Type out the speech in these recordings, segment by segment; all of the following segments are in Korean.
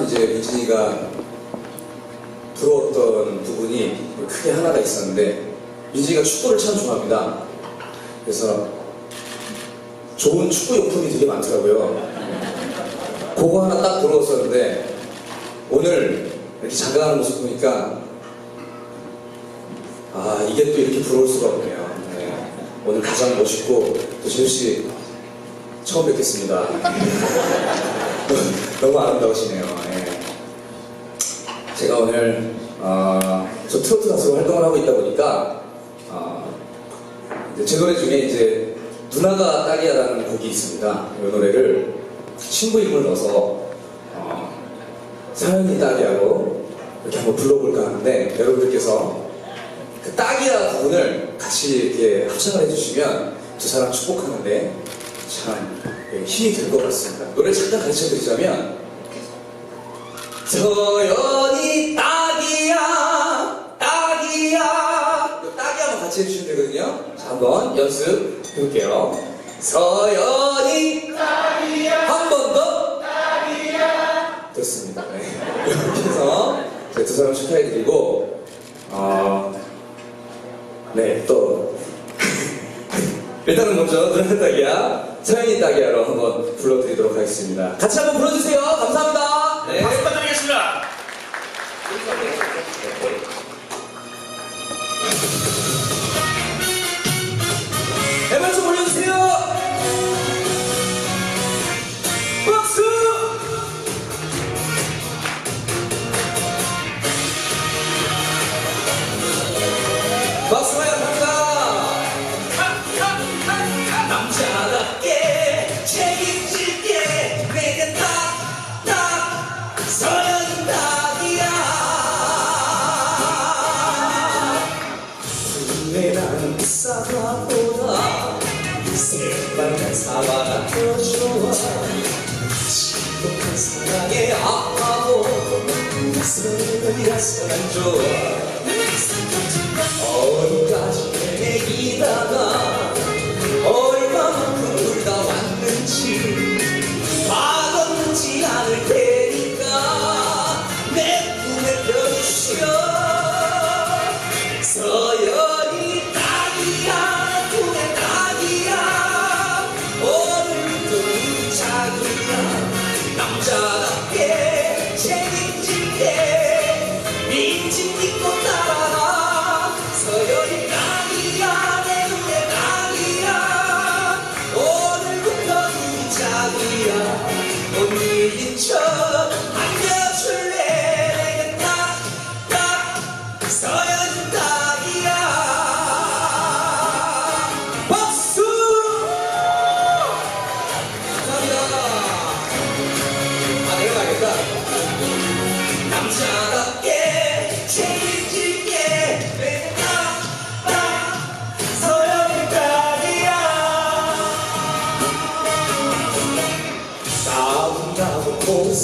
참 이제 민진이가 부러웠던 부분이 크게 하나가 있었는데 민진이가 축구를 참 좋아합니다. 그래서 좋은 축구 용품이 되게 많더라고요. 그거 하나 딱 부러웠었는데 오늘 이렇게 자가하는 모습 보니까 아 이게 또 이렇게 부러울 수가 없네요. 네. 오늘 가장 멋있고 또 재우 씨 처음 뵙겠습니다. 너무 아름다우시네요. 예. 제가 오늘 어, 저 트로트 가수로 활동을 하고 있다 보니까 어, 제 노래 중에 이제 누나가 딸이야라는 곡이 있습니다. 이 노래를 친구임을 넣어서 어, 사연이 딸이야로 이렇게 한번 불러볼까 하는데 여러분들께서 그 딱이야 부분을 같이 이렇게 합창을 해주시면 두 사람 축복하는데 참 예, 힘이 될 것 같습니다. 노래 잠깐 가르쳐 드리자면 서연이 딱이야 딱이야 이 딱이 한번 같이 해주시면 되거든요. 자 한번 연습 해볼게요. 서연이 한번더 됐습니다. 네. 이렇게 해서 두 사람 축하해드리고 어, 네, 또 일단은 먼저 누나의 딱이야 서연이 딱이야로 한번 불러드리도록 하겠습니다. 같이 한번 불러주세요. 감사합니다. 네. 박수 부탁드리겠습니다. 내난 사과보다 새빨간 사과가 더 좋아. 사랑에 아파도 서연이라서 난 좋아. 어디까지 헤매기다가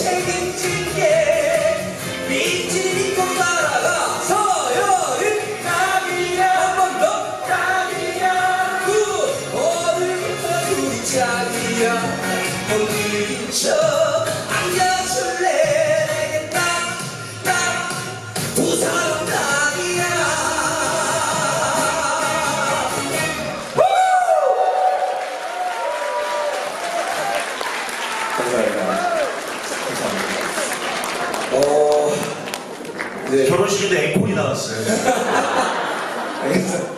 책임질게 민지 믿고 따라가 서열이 갑이야. 한번 더. 갑이야. 굿 오늘부터 우리 짝이야. 오늘인 척 어, 이제 결혼식인데 앵콜이 나왔어요. 알겠어요.